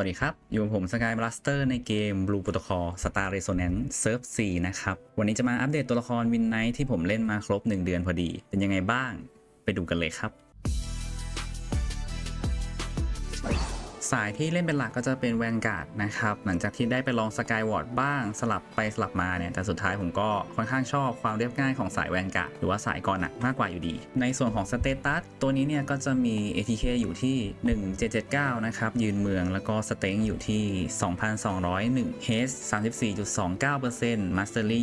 วัสดีครับ อยู่กับผมสกายบลัสเตอร์ในเกม Blue Protocol Star Resonance Surf 4 นะครับ วันนี้จะมาอัปเดตตัวละครวินไนท์ที่ผมเล่นมาครบ 1 เดือนพอดี เป็นยังไงบ้าง ไปดูกันเลยครับ สายที่เล่นเป็นหลักก็จะเป็นแวนการ์ดนะครับ หลังจากที่ได้ไปลองสกายวอร์ดบ้างสลับไปสลับมาเนี่ย แต่สุดท้ายผมก็ค่อนข้างชอบความเรียบง่ายของสายแวนการ์ดหรือว่าสายกรหนักมากกว่าอยู่ดี ในส่วนของสเตตัสตัวนี้เนี่ยก็จะมี ATK อยู่ที่ 1779 นะครับ ยืนเมืองแล้วก็สเต็งอยู่ที่ 2,201 h 34.29% Mastery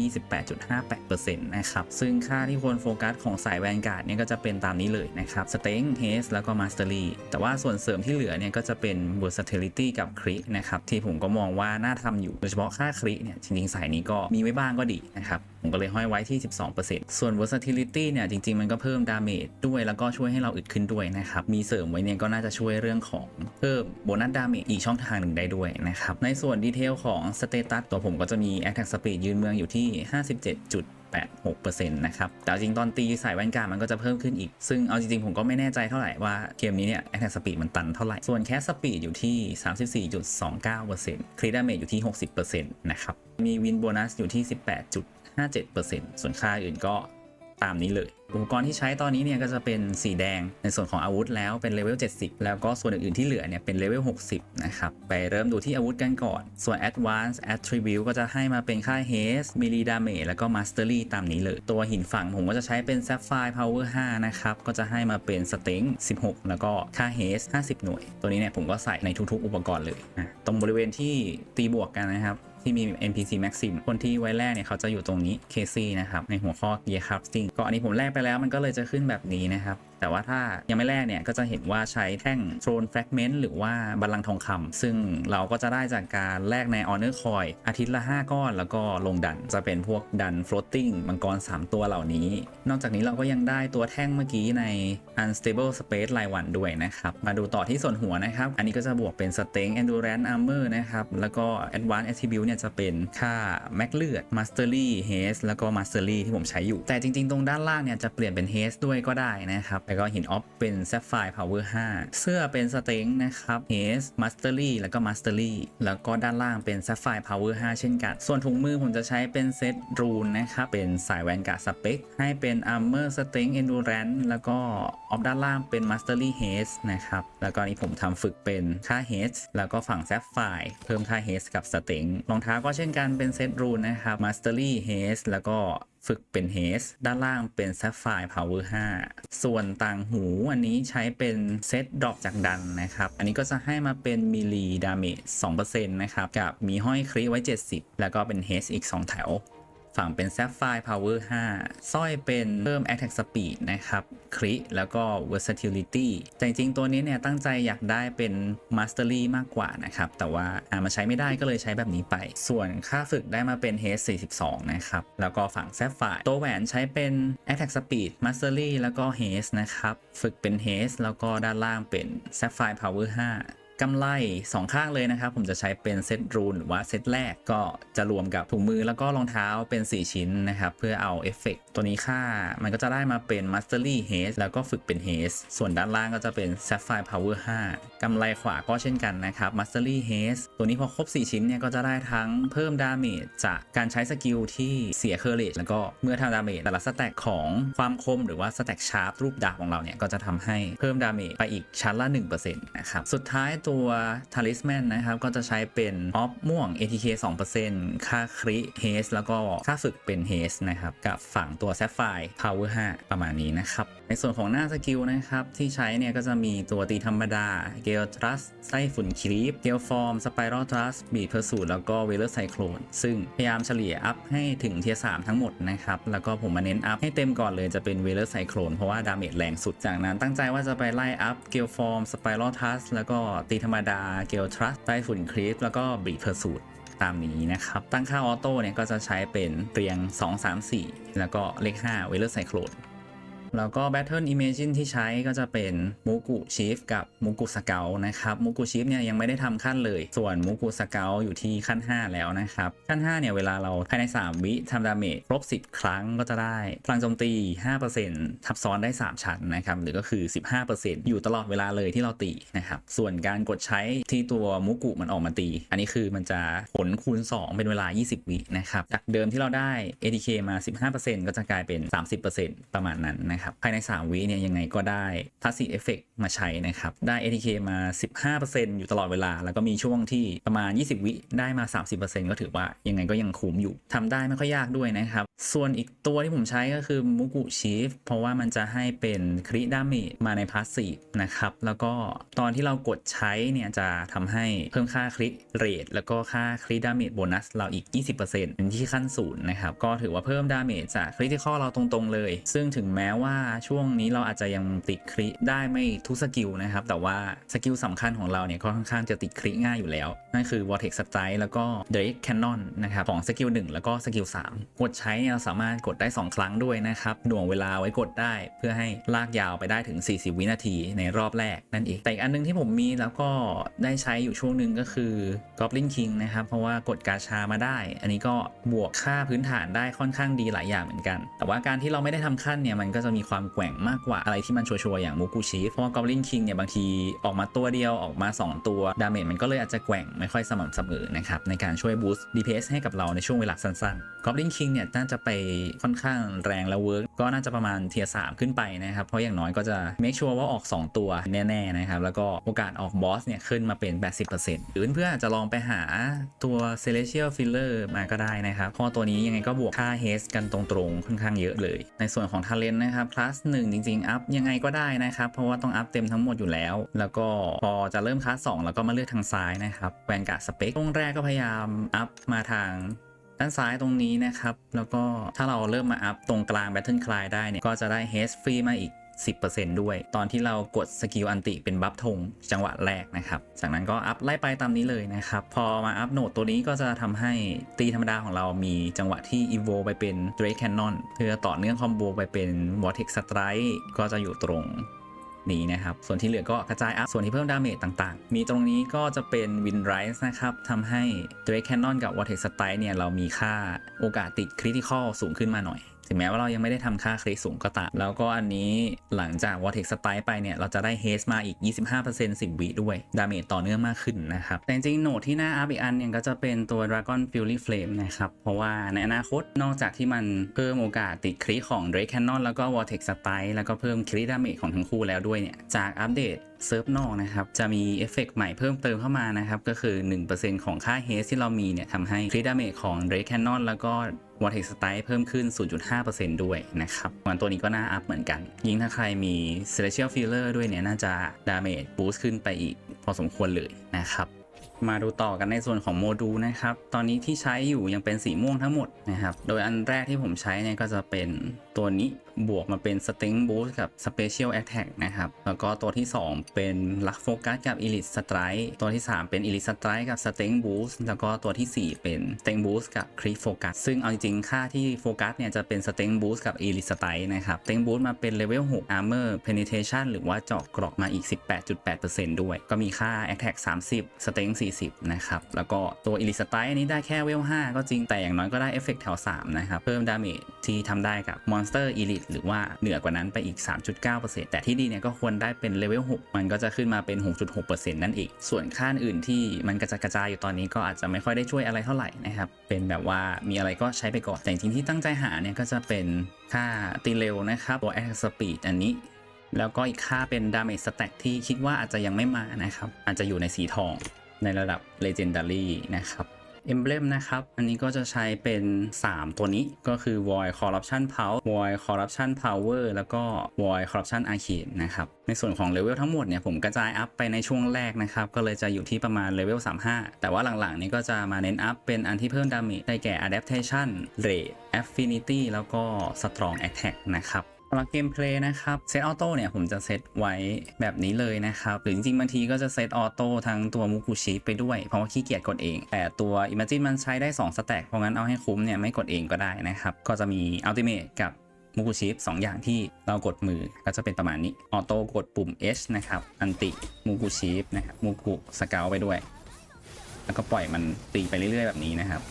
28.58%นะครับ ซึ่งค่าที่ควรโฟกัสของสายแวนการ์ดเนี่ยก็จะเป็นตามนี้เลยนะครับสเต็ง h แล้วก็ Mastery แต่ว่าส่วนเสริมที่เหลือเนี่ยก็จะเป็น versatility กับครินะครับที่ผมก็มองว่าน่าทำอยู่โดยเฉพาะค่าคริเนี่ยจริงๆสายนี้ก็มีไว้บ้างก็ดีนะครับผมก็เลยห้อยไว้ที่ 12%ส่วน versatility เนี่ยจริงๆ มันก็เพิ่มดาเมจด้วยแล้วก็ช่วยให้เราอึดขึ้นด้วยนะครับ มีเสริมไว้เนี่ยก็น่าจะช่วยเรื่องของเพิ่มโบนัสดาเมจอีกช่องทางหนึ่งได้ด้วยนะครับ ในส่วนดีเทลของสเตตัสตัวผมก็จะมี attack speed ยืนเมืองอยู่ที่ 57.8 0.86%นะครับ แต่จริงตอนตีสายแว่นกามันก็จะเพิ่มขึ้นอีก ซึ่งเอาจริงๆ ผมก็ไม่แน่ใจเท่าไหร่ว่าเกมนี้เนี่ยแอ t แทกสปีดมันตันเท่าไหร่ ส่วนแคสสปีดอยู่ที่ 34.29%ครีดาเมจอยู่ที่ 60%นะครับ มีวินโบนัสอยู่ที่ 18.57%ส่วนค่าอื่นก็ ตามนี้เลย อุปกรณ์ที่ใช้ตอนนี้เนี่ยก็จะเป็นสีแดงในส่วนของอาวุธแล้วเป็นเลเวล 70 แล้วก็ส่วนอื่นๆที่เหลือเนี่ยเป็นเลเวล 60 นะครับ ไปเริ่มดูที่อาวุธกันก่อน ส่วน Advanced Attribute ก็จะให้มาเป็นค่า Haste Melee Damage แล้วก็ Mastery ตามนี้เลย ตัวหินฝังผมก็จะใช้เป็น Sapphire Power 5 นะครับ ก็จะให้มาเป็น Strength 16 แล้วก็ค่า Haste 50 หน่วย ตัวนี้เนี่ยผมก็ใส่ในทุกๆ อุปกรณ์เลยอะตรงบริเวณที่ตีบวกกันนะครับ ที่มี NPC Maxim คนที่ไว้แรกเนี่ยเขาจะอยู่ตรงนี้ KC นะครับในหัวข้อ Gear Crafting ก็อันนี้ผมแลกไปแล้วมันก็เลยจะขึ้นแบบนี้นะครับ แต่ว่าถ้ายังไม่แลกเนี่ยก็จะเห็นว่าใช้แท่ง Throne Fragment หรือว่าบัลลังก์ทองคำซึ่งเราก็จะได้จากการแลกใน Honor Coin อาทิตย์ละ 5 ก้อน แล้วก็ลงดันจะเป็นพวกดัน Floating มังกร 3 ตัวเหล่านี้ นอกจากนี้เราก็ยังได้ตัวแท่งเมื่อกี้ใน Unstable Space รายวันด้วยนะครับ มาดูต่อที่ส่วนหัวนะครับ อันนี้ก็จะบวกเป็น Strength Endurance Armor นะครับ แล้วก็ Advanced Attribute เนี่ยจะเป็นค่า Max เลือด Mastery Haste แล้วก็ Mastery ที่ผมใช้อยู่ แต่จริงๆ ตรงด้านล่างเนี่ยจะเปลี่ยนเป็น Haste ด้วยก็ได้นะครับแล้วก็หินออฟเป็น Sapphire Power 5เสื้อเป็น Strength นะครับ Haste Mastery แล้วก็ Mastery แล้วก็ด้านล่างเป็น Sapphire Power 5เช่นกัน ส่วนถุงมือผมจะใช้เป็นเซตรูนนะครับเป็นสายแวนการ์ดสเปคให้เป็น Armor Strength Endurance แล้วก็ออฟด้านล่างเป็น Mastery Haste นะครับแล้วก็นี่ผมทำฝึกเป็นค่า Haste แล้วก็ฝั่ง Sapphire เพิ่มค่า Haste กับ Strength รองเท้าก็เช่นกันเป็นเซตรูนนะครับ Mastery Haste แล้วก็ฝึกเป็นเฮสด้านล่างเป็น Sapphire Power 5 ส่วนต่างหูอันนี้ใช้เป็นเซตดรอปจากดันนะครับ อันนี้ก็จะให้มาเป็น Melee Damage 2%นะครับ กับมีห้อยคริไว้ 70 แล้วก็เป็นเฮสอีก 2 แถว ฝั่งเป็น Sapphire Power 5 สร้อยเป็นเพิ่ม Attack Speed นะครับ คริแล้วก็ Versatility แต่จริงๆ ตัวนี้เนี่ยตั้งใจอยากได้เป็น Mastery มากกว่านะครับ แต่ว่าอามาใช้ไม่ได้ก็เลยใช้แบบนี้ไป ส่วนค่าฝึกได้มาเป็น h 42 นะครับ แล้วก็ฝั่ง Sapphire ตัวแหวนใช้เป็น Attack Speed Mastery แล้วก็ h a s e นะครับ ฝึกเป็น h a s e แล้วก็ด้านล่างเป็น Sapphire Power 5 กำไลสองข้างเลยนะครับ ผมจะใช้เป็นเซตรูนหรือว่าเซตแรกก็จะรวมกับถุงมือแล้วก็รองเท้าเป็น 4 ชิ้นนะครับ เพื่อเอาเอฟเฟกตัวนี้ค่ามันก็จะได้มาเป็น Mastery Haze แล้วก็ฝึกเป็น Haze ส่วนด้านล่างก็จะเป็น Sapphire Power 5กำไลขวาก็เช่นกันนะครับ Mastery Haze ตัวนี้พอครบ 4 ชิ้นเนี่ยก็จะได้ทั้งเพิ่มดาเมจจากการใช้สกิลที่เสียเคอร์เรจแล้วก็เมื่อทำดาเมจแต่ละสแต็กของความคมหรือว่าสแต็กชาร์ปรูปดาบของเราเนี่ยก็จะทำให้เพิ่มดาเมจไปอีกชั้นละ 1%นะครับสุดท้ายตัว Talisman นะครับ ก็จะใช้เป็นออฟม่วง ATK 2%ค่าคริเฮสแล้วก็ค่าฝึกเป็นเฮสนะครับ กับฝั่งตัว Sapphire Power 5ประมาณนี้นะครับ ในส่วนของหน้าสกิลนะครับ ที่ใช้เนี่ยก็จะมีตัวตีธรรมดา เกลทรัสไส้ฝุ่นครีป เกลฟอร์ม สไปรัลทรัสบีเพอร์สูดแล้วก็เวเลอร์ไซโคลนซึ่งพยายามเฉลี่ยอัพให้ถึงเทียร์3ทั้งหมดนะครับ แล้วก็ผมมาเน้นอัพให้เต็มก่อนเลยจะเป็นเวเลอร์ไซโคลนเพราะว่าดาเมจแรงสุดจากนั้นตั้งใจว่าจะไปไล่อัพเกลฟอร์ม สไปรัลทรัสแล้วก็ตีธรรมดา เกลทรัสไต้ฝุ่นครีป แล้วก็บีเพอร์สูตตามนี้นะครับ ตั้งค่าออโต้เนี่ยก็จะใช้เป็นเรียง 2 3 4 แล้วก็เลข5เวเลอร์ไซโคลน แล้วก็ Battle Imagine ที่ใช้ก็จะเป็นมูกุชีฟกับมูกุสเกลนะครับมูกุชีฟเนี่ยยังไม่ได้ทำขั้นเลย ส่วนมูกุสเกลอยู่ที่ขั้น 5 แล้วนะครับ ขั้น 5 เนี่ยเวลาเราภายใน 3 วิทำดาเมจครบ 10 ครั้งก็จะได้พลังโจมตี 5%ทับซ้อนได้ 3 ชั้นนะครับหรือก็คือ 15%อยู่ตลอดเวลาเลยที่เราตีนะครับส่วนการกดใช้ที่ตัวมูกุมันออกมาตี อันนี้คือมันจะผลคูณ 2 เป็นเวลา 20 วินะครับจากเดิมที่เราได้ ATK มา 15%ก็จะกลายเป็น 30%ประมาณนั้นนะครับ ภายใน 3 วิเนี่ยยังไงก็ได้ทัสซีเอฟเฟกมาใช้นะครับ ได้ ATK มา 15%อยู่ตลอดเวลา แล้วก็มีช่วงที่ประมาณ 20 วิได้มา 30%ก็ถือว่ายังไงก็ยังคุ้มอยู่ทำได้ไม่ค่อยยากด้วยนะครับ ส่วนอีกตัวที่ผมใช้ก็คือมูกุชีฟเพราะว่ามันจะให้เป็นคริดามจมาในพาสซีฟนะครับ แล้วก็ตอนที่เรากดใช้เนี่ยจะทำให้เพิ่มค่าคริเรทแล้วก็ค่าคริดามจโบนัสเราอีก 20%เป็นที่ขั้นศูนย์นะครับ ก็ถือว่าเพิ่มดาเมจจากคริติคอลเราตรงๆเลย ซึ่งถึงแม้ว่าว่าช่วงนี้เราอาจจะยังติดคริได้ไม่ทุกสกิลนะครับ แต่ว่าสกิลสำคัญของเราเนี่ยก็ค่อนข้างจะติดคริง่ายอยู่แล้ว นั่นคือ Vortex Strike แล้วก็ Drake Cannon นะครับของสกิล1แล้วก็สกิล3กดใช้เราสามารถกดได้ 2 ครั้งด้วยนะครับหน่วงเวลาไว้กดได้ เพื่อให้ลากยาวไปได้ถึง 40 วินาทีในรอบแรกนั่นเองแต่อีกอันนึงที่ผมมีแล้วก็ได้ใช้อยู่ช่วงหนึ่งก็คือ Goblin King นะครับเพราะว่ากดกาชามาได้ อันนี้ก็บวกค่าพื้นฐานได้ค่อนข้างดีหลายอย่างเหมือนกัน แต่ว่าการที่เราไม่ได้ทำขั้นเนี่ยมันก็จะมีีความแกว่งมากกว่าอะไรที่มันชัวร์ๆอย่างมูกูชีฟเพราะว่า Goblin King เนี่ยบางทีออกมาตัวเดียวออกมา 2 ตัวดาเมจมันก็เลยอาจจะแกว่งไม่ค่อยสม่ำเสมอนะครับในการช่วยบูสต์ DPS ให้กับเราในช่วงเวลาสั้นๆ Goblin King เนี่ยน่าจะไปค่อนข้างแรงและเวิร์กก็น่าจะประมาณเทียร์สขึ้นไปนะครับเพราะอย่างน้อยก็จะ make sure ว่าออก 2 ตัวแน่ๆนะครับแล้วก็โอกาสออกบอสเนี่ยขึ้นมาเป็น 80%หรือเพื่อนๆอาจจะลองไปหาตัว Celestial Filler มาก็ได้นะครับเพราะตัวนี้ยังไงก็บวกค่า Haste กันตรงๆค่อนข้างเยอะเลย ในส่วนของ Talent นะครับ plus 1 จริงๆ อัพยังไงก็ได้นะครับ เพราะว่าต้องอัพเต็มทั้งหมดอยู่แล้ว แล้วก็พอจะเริ่มคลาส2แล้วก็มาเลือกทางซ้ายนะครับแวนกาสเปคช่วงแรกก็พยายามอัพมาทางด้านซ้ายตรงนี้นะครับ แล้วก็ถ้าเราเริ่มมาอัพตรงกลาง Battle Cry ได้เนี่ย ก็จะได้ h ฮสฟรีมาอีก 10%ด้วย ตอนที่เรากดสกิลอันติเป็นบัฟธงจังหวะแรกนะครับ จากนั้นก็อัพไล่ไปตามนี้เลยนะครับ พอมาอัพโหนดตัวนี้ก็จะทำให้ตีธรรมดาของเรามีจังหวะที่ Evo ไปเป็น Drake Cannon เพื่อต่อเนื่องคอมโบไปเป็น Vortex Strike ก็จะอยู่ตรงนี้นะครับ ส่วนที่เหลือก็กระจายอัพ ส่วนที่เพิ่มดาเมจต่างๆ มีตรงนี้ก็จะเป็น Wind Rise นะครับ ทำให้ Drake Cannon กับ Vortex Strike เนี่ย เรามีค่าโอกาสติด Critical สูงขึ้นมาหน่อย ถึงแม้ว่าเรายังไม่ได้ทำค่าคริสูงก็ตามแล้วก็อันนี้หลังจาก Vortex Strike ไปเนี่ย เราจะได้ Haste มาอีก 25% 10 วิด้วย ดาเมจต่อเนื่องมากขึ้นนะครับ แต่จริงๆโหนดที่น่าอัพอีกอันเนี่ยก็จะเป็นตัว Dragon Fury Flame นะครับ เพราะว่าในอนาคตนอกจากที่มันเพิ่มโอกาสติดคริของ Drake Cannon แล้วก็ Vortex Strike แล้วก็เพิ่มคริดาเมจของทั้งคู่แล้วด้วยเนี่ยจากอัปเดตเซิร์ฟนอกนะครับ จะมีเอฟเฟกต์ใหม่เพิ่มเติมเข้ามานะครับ ก็คือ 1%ของค่าเฮสที่เรามีเนี่ยทำให้คริดาเมจของ Drake Cannon แล้วก็ Vortex Strike เพิ่มขึ้น 0.5%ด้วยนะครับมันตัวนี้ก็น่าอัพเหมือนกัน ยิ่งถ้าใครมี Celestial Filler ด้วยเนี่ย น่าจะดาเมจบูสต์ขึ้นไปอีกพอสมควรเลยนะครับมาดูต่อกันในส่วนของโมดูลนะครับ ตอนนี้ที่ใช้อยู่ยังเป็นสีม่วงทั้งหมดนะครับ โดยอันแรกที่ผมใช้เนี่ยก็จะเป็นตัวนี้ บวกมาเป็น Sting Boost กับ Special Attack นะครับ แล้วก็ตัวที่ 2 เป็น Luck Focus กับ Elite Strike ตัวที่ 3 เป็น Elite Strike กับ Sting Boost แล้วก็ตัวที่ 4 เป็น Sting Boost กับ Crit Focus ซึ่งเอาจริงๆ ค่าที่โฟกัสเนี่ยจะเป็น Sting Boost กับ Elite Strike นะครับ Sting Boost มาเป็น Level 6 Armor Penetration หรือว่าเจาะกรอกมาอีก 18.8%ด้วย ก็มีค่า Attack 30 Sting 40 นะครับ แล้วก็ตัว Elite Strike อันนี้ได้แค่เวล5ก็จริงแต่อย่างน้อยก็ได้เอฟเฟกแถว3นะครับเพิ่มดาเมจที่ทำได้กับ Monster Elite หรือว่าเหนือกว่านั้นไปอีก 3.9%แต่ที่ดีเนี่ยก็ควรได้เป็นเลเวล6มันก็จะขึ้นมาเป็น 6.6%นั่นเอง ส่วนค่าอื่นที่มันกระจายกระจายอยู่ตอนนี้ก็อาจจะไม่ค่อยได้ช่วยอะไรเท่าไหร่นะครับ เป็นแบบว่ามีอะไรก็ใช้ไปก่อน แต่จริงที่ตั้งใจหาเนี่ยก็จะเป็นค่าตีเร็วนะครับตัว attack speed อันนี้แล้วก็อีกค่าเป็น damage stack ที่คิดว่าอาจจะยังไม่มานะครับ อาจจะอยู่ในสีทองในระดับ legendary นะครับ Emblem นะครับ อันนี้ก็จะใช้เป็น 3 ตัวนี้ก็คือ Void Corruption Power Void Corruption Power แล้วก็ Void Corruption Arcane นะครับ ในส่วนของเลเวลทั้งหมดเนี่ยผมกระจายอัพไปในช่วงแรกนะครับ ก็เลยจะอยู่ที่ประมาณเลเวล35 แต่ว่าหลังๆ นี้ก็จะมาเน้นอัพเป็นอันที่เพิ่มดาเมจได้แก่ Adaptation Rate Affinity แล้วก็ Strong Attack นะครับ สำหรับเกมเพลย์นะครับเซตออโต้เนี่ยผมจะเซตไว้แบบนี้เลยนะครับหรือจริงๆบางทีก็จะเซตออโต้ทั้งตัวมูกุชิไปด้วย เพราะว่าขี้เกียจกดเอง แต่ตัว Imagine มันใช้ได้2สแต็กเพราะงั้นเอาให้คุ้มเนี่ยไม่กดเองก็ได้นะครับ ก็จะมี Ultimate กับมูกุชิฟ2อย่างที่เรากดมือก็จะเป็นประมาณนี้ออโต้กดปุ่ม H นะครับอันติมูกุชิฟนะครับมูกุสเกลไปด้วย แล้วก็ปล่อยมันตีไปเรื่อยๆแบบนี้นะครับ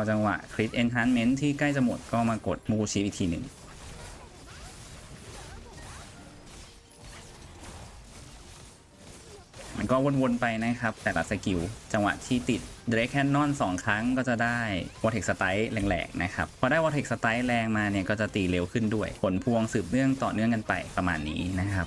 อจังหวะคริ t เอน a n นเมน t ที่ใกล้จะหมดก็มากดมูชิอีกทีหนึ่งมันก็วนๆไปนะครับ แต่ละสกิลจังหวะที่ติด Drake Cannon 2ครั้งก็จะได้ Vortex Strike แรงๆนะครับ พอได้ Vortex Strike แรงมาเนี่ยก็จะตีเร็วขึ้นด้วย ผลพวงสืบเนื่องต่อเนื่องกันไปประมาณนี้นะครับ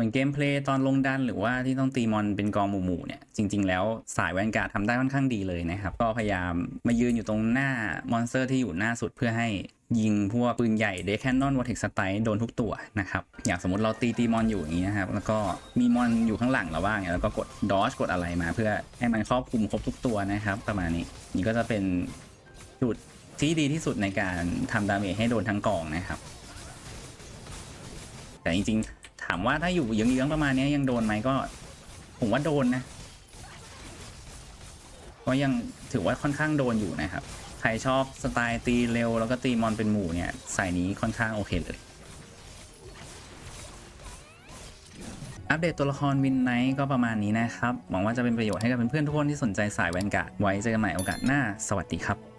ส่วนเกมเพลย์ตอนลงดันหรือว่าที่ต้องตีมอนเป็นกองหมู่ๆเนี่ยจริง ๆ แล้วสายแวนการ์ดทำได้ค่อนข้างดีเลยนะครับ ก็พยายามมายืนอยู่ตรงหน้ามอนสเตอร์ที่อยู่หน้าสุดเพื่อให้ยิงพวกปืนใหญ่เดคแคนนอนวอเทกสไตโดนทุกตัวนะครับ อย่างสมมติเราตีตีมอนอยู่อย่างนี้นะครับ แล้วก็มีมอนอยู่ข้างหลังเราบ้างแล้วก็กดดอชกดอะไรมาเพื่อให้มันครอบคลุมครบทุกตัวนะครับ ประมาณนี้นี่ก็จะเป็นจุดที่ดีที่สุดในการทำดาเมจให้โดนทั้งกองนะครับ แต่จริงๆามว่าถ้าอยู่เยื้องๆประมาณนี้ยังโดนไหมก็ ผมว่าโดนนะก็ยังถือว่าค่อนข้างโดนอยู่นะครับ ใครชอบสไตล์ตีเร็ว แล้วก็ตีมอนเป็นหมู่เนี่ยสายนี้ค่อนข้างโอเคเลย อัปเดตตัวละครวินไนท์ก็ประมาณนี้นะครับ หวังว่าจะเป็นประโยชน์ให้กับเพื่อนๆทุกคนที่สนใจสายแวนการ์ดไว้เจอกันใหม่โอกาสหน้า สวัสดีครับ